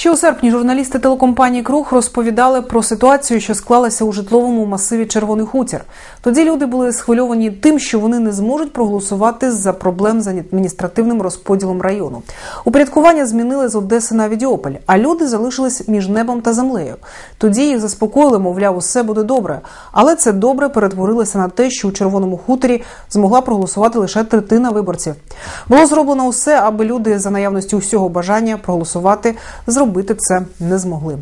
Ще у серпні журналісти телекомпанії Круг розповідали про ситуацію, що склалася у житловому масиві Червоний Хутір. Тоді люди були схвильовані тим, що вони не зможуть проголосувати за проблем з адміністративним розподілом району. Упорядкування змінили з Одеси на Відіополь, а люди залишились між небом та землею. Тоді їх заспокоїли, мовляв, усе буде добре. Але це добре перетворилося на те, що у Червоному хуторі змогла проголосувати лише третина виборців. Було зроблено усе, аби люди за наявності усього бажання проголосувати зробити це не змогли.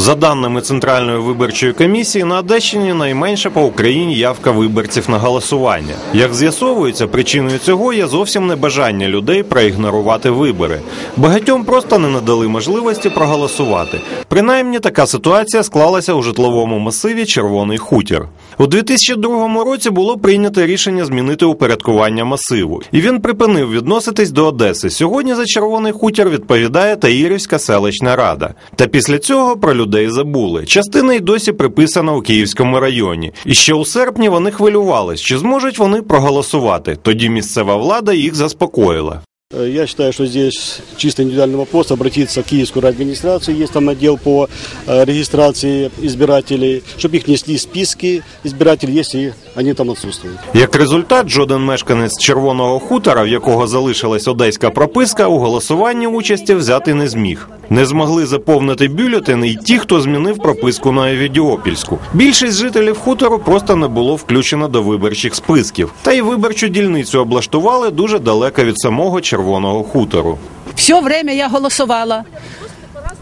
За даними Центральної виборчої комісії, на Одещині найменша по Україні явка виборців на голосування. Як з'ясовується, причиною цього є зовсім не бажання людей проігнорувати вибори. Багатьом просто не надали можливості проголосувати. Принаймні, така ситуація склалася у житловому масиві Червоний хутір. У 2002 році було прийнято рішення змінити упорядкування масиву, і він припинив відноситись до Одеси. Сьогодні за червоний хутір відповідає Таїрівська селищна рада. Та після цього про людей забули. Частина й досі приписана у Київському районі. І ще у серпні вони хвилювались, чи зможуть вони проголосувати. Тоді місцева влада їх заспокоїла. Э, Я считаю, что здесь чисто индивидуальный вопрос обратиться в Киевскую администрацию, есть там отдел по э, регистрации избирателей, чтобы их внесли в списки избирателей, если они там отсутствуют. Як результат, жоден мешканець червоного хутора, в якого залишилась одеська прописка, у голосуванні участі взяти не зміг. Не змогли заповнити бюлетени й ті, хто змінив прописку на Евідіопільську. Більшість жителів хутору просто не було включено до виборчих списків. Та й виборчу дільницю облаштували дуже далеко від самого червоного хутору. Все время я голосовала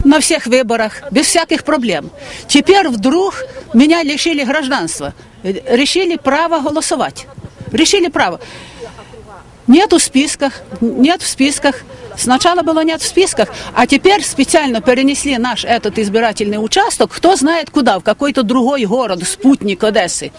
на всех выборах, без всяких проблем. Теперь вдруг меня лишили гражданства, решили право голосовать. Решили право. Нет в списках, нет в списках. Сначала было нет в списках, а теперь специально перенесли наш этот избирательный участок, кто знает куда, в какой-то другой город, спутник Одессы.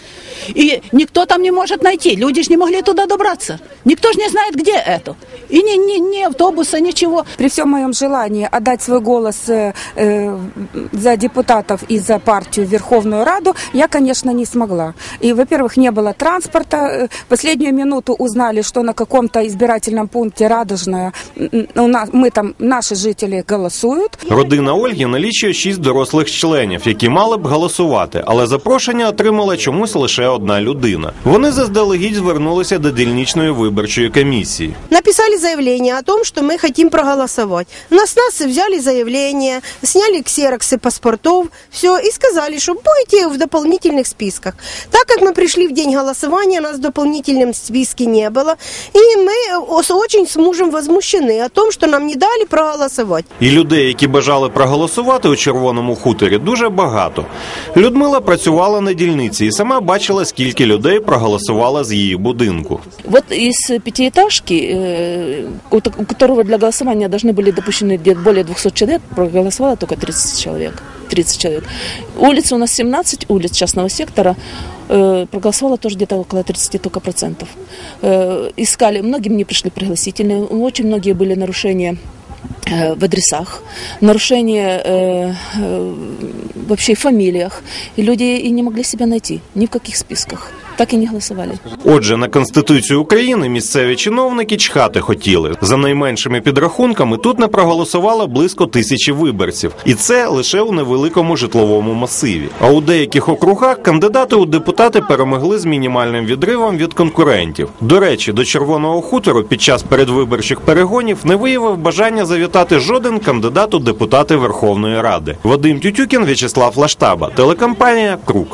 И никто там не может найти, люди же не могли туда добраться. Никто же не знает, где это. И ни, ни, ни автобуса, ничего. При всем моем желании отдать свой голос э, э, за депутатов и за партию Верховную Раду, я, конечно, не смогла. И, во-первых, не было транспорта. Э, Последнюю минуту узнали, что на каком-то избирательном пункте Радужная у нас, мы там, наши жители голосуют. Родина Ольги налічує шість дорослих членів, які мали б голосувати, але запрошення отримала чомусь лише одна людина. Вони заздалегідь звернулися до дільничної виборчої комісії. написали заявление о том, что мы хотим проголосовать. У нас нас взяли заявление, сняли ксероксы паспортов, все, и сказали, что будете в дополнительных списках. Так как мы пришли в день голосования, нас в дополнительном списке не было, и мы ос- очень с мужем возмущены о том, что нам не дали проголосовать. І людей, які бажали проголосувати у червоному хуторі, дуже багато. Людмила працювала на дільниці і сама бачила, скільки людей проголосувало з її будинку. Вот из пятиэтажки, э, у та- у которого для голосования должны были допущены где-то более 200 человек, проголосовало только 30 человек. 30 человек. Улиц у нас 17 улиц частного сектора, э, проголосовало тоже где-то около 30 только процентов. Э, искали, многим не пришли пригласительные, очень многие были нарушения э, в адресах, нарушения э, э, вообще в фамилиях. И люди и не могли себя найти ни в каких списках. Так и не голосовали. Отже, на Конституцію України місцеві чиновники чхати хотіли. За найменшими підрахунками тут не проголосувало близько тисячі виборців, і це лише у невеликому житловому масиві. А у деяких округах кандидати у депутати перемогли з мінімальним відривом від конкурентів. До речі, до червоного хутору під час передвиборчих перегонів не виявив бажання завітати жоден кандидат у депутати Верховної Ради. Вадим Тютюкін, В'ячеслав Лаштаба, телекомпанія Круг.